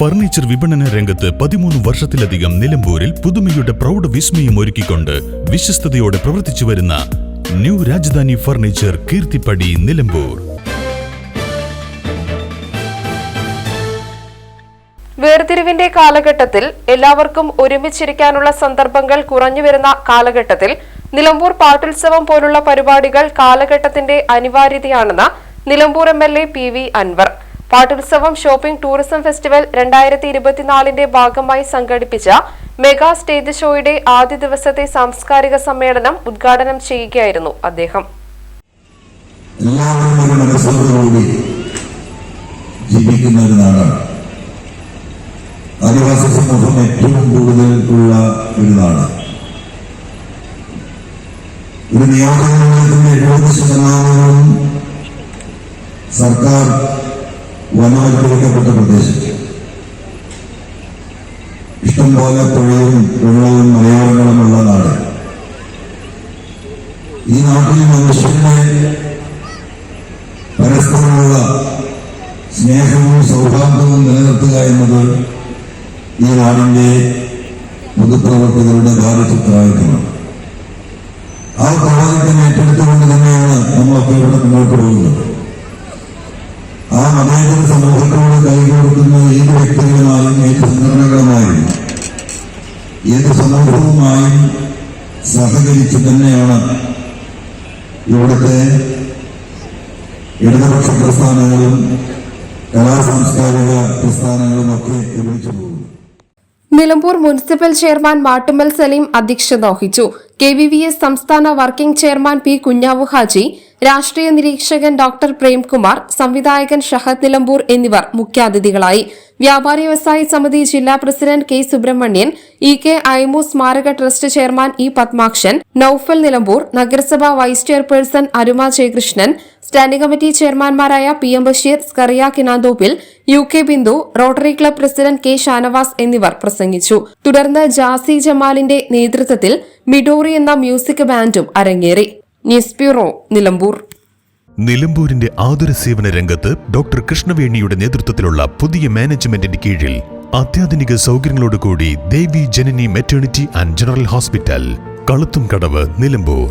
Furniture വിപണന രംഗത്ത് പതിമൂന്ന് വർഷത്തിലധികം നിലമ്പൂരിൽ പുതുമയുടെ പ്രൗഢ വിസ്മയം ഒരുക്കിക്കൊണ്ട് വിശ്വസ്തയോടെ പ്രവർത്തിച്ചു വരുന്ന ന്യൂ രാജധാനി ഫർണിച്ചർ കീർത്തിപ്പടി നിലമ്പൂർ. വേർതിരിവിന്റെ കാലഘട്ടത്തിൽ എല്ലാവർക്കും ഒരുമിച്ചിരിക്കാനുള്ള സന്ദർഭങ്ങൾ കുറഞ്ഞുവരുന്ന കാലഘട്ടത്തിൽ നിലമ്പൂർ പാട്ടുത്സവം പോലുള്ള പരിപാടികൾ കാലഘട്ടത്തിന്റെ അനിവാര്യതയാണെന്ന് Nilambur M L A P V Anvar. പാട്ടുത്സവം shopping tourism festival രണ്ടായിരത്തി ഇരുപത്തിനാലിന്റെ ഭാഗമായി സംഘടിപ്പിച്ച മെഗാ സ്റ്റേജ് ഷോയുടെ ആദ്യ ദിവസത്തെ സാംസ്കാരിക സമ്മേളനം ഉദ്ഘാടനം ചെയ്യുകയായിരുന്നു അദ്ദേഹം. ജീവിക്കുന്ന നാടാണ് ആദിവാസി സമൂഹം ഏറ്റവും കൂടുതൽ ഉള്ള ഒരു നാട് ഒരു നിയോജകമണ്ഡലത്തിന്റെ എഴുപത് ശതമാനവും സർക്കാർ വനവൽക്കരിക്കപ്പെട്ട പ്രദേശം. ഇഷ്ടംപോലെ പുഴയും വെള്ളവും മലയോരങ്ങളുമുള്ള നാട്. ഈ നാട്ടിൽ മനുഷ്യന്റെ പരസ്പരമുള്ള സ്നേഹവും സൗഹാർദ്ദവും നിലനിർത്തുക എന്നത് ഈ നാടിന്റെ പൊതുപ്രവർത്തകരുടെ ഭാരചിത്രായുധമാണ് ആ പ്രവാചകൻ ഏറ്റെടുത്തുകൊണ്ട് തന്നെയാണ് നമ്മളൊക്കെ ഇവിടെ മുന്നോട്ട് പോകുന്നത്. മതേതര സമൂഹത്തോട് കൈകോർക്കുന്ന ഏത് വ്യക്തികളുമായും ഏത് സംഘടനകളുമായും ഏത് സമൂഹവുമായും സഹകരിച്ച് തന്നെയാണ് ഇവിടുത്തെ ഇടതുപക്ഷ പ്രസ്ഥാനങ്ങളും കലാ സാംസ്കാരിക പ്രസ്ഥാനങ്ങളും ഒക്കെ പോകുന്നു നിലമ്പൂർ മുനിസിപ്പൽ ചെയർമാൻ മാട്ടുമ്മൽ സലീം അധ്യക്ഷത വഹിച്ചു. കെ വി വി എസ് സംസ്ഥാന working chairman P Kunjavu Haji രാഷ്ട്രീയ നിരീക്ഷകൻ ഡോക്ടർ പ്രേംകുമാർ സംവിധായകൻ ഷഹദ് നിലമ്പൂർ എന്നിവർ മുഖ്യാതിഥികളായി. വ്യാപാരി വ്യവസായി സമിതി ജില്ലാ president K Subramanian E K Aimu സ്മാരക trust chairman E Padmakshan Noufal Nilambur നഗരസഭാ vice chairperson Aruma Jayakrishnan standing committee ചെയർമാൻമാരായ P M Basheer Scaria Kinanthoppil U K Bindu rotary club president K Shanavas എന്നിവർ പ്രസംഗിച്ചു. തുടർന്ന് ജാസി ജമാലിന്റെ നേതൃത്വത്തിൽ Midori എന്ന music ബാൻഡും അരങ്ങേറി. News bureau Nilambur. നിലമ്പൂരിന്റെ ആതുര സേവന രംഗത്ത് ഡോക്ടർ കൃഷ്ണവേണിയുടെ നേതൃത്വത്തിലുള്ള പുതിയ മാനേജ്മെന്റിന്റെ കീഴിൽ അത്യാധുനിക സൗകര്യങ്ങളോടുകൂടി Devi Janani maternity and general hospital Kaluthum Kadavu Nilambur.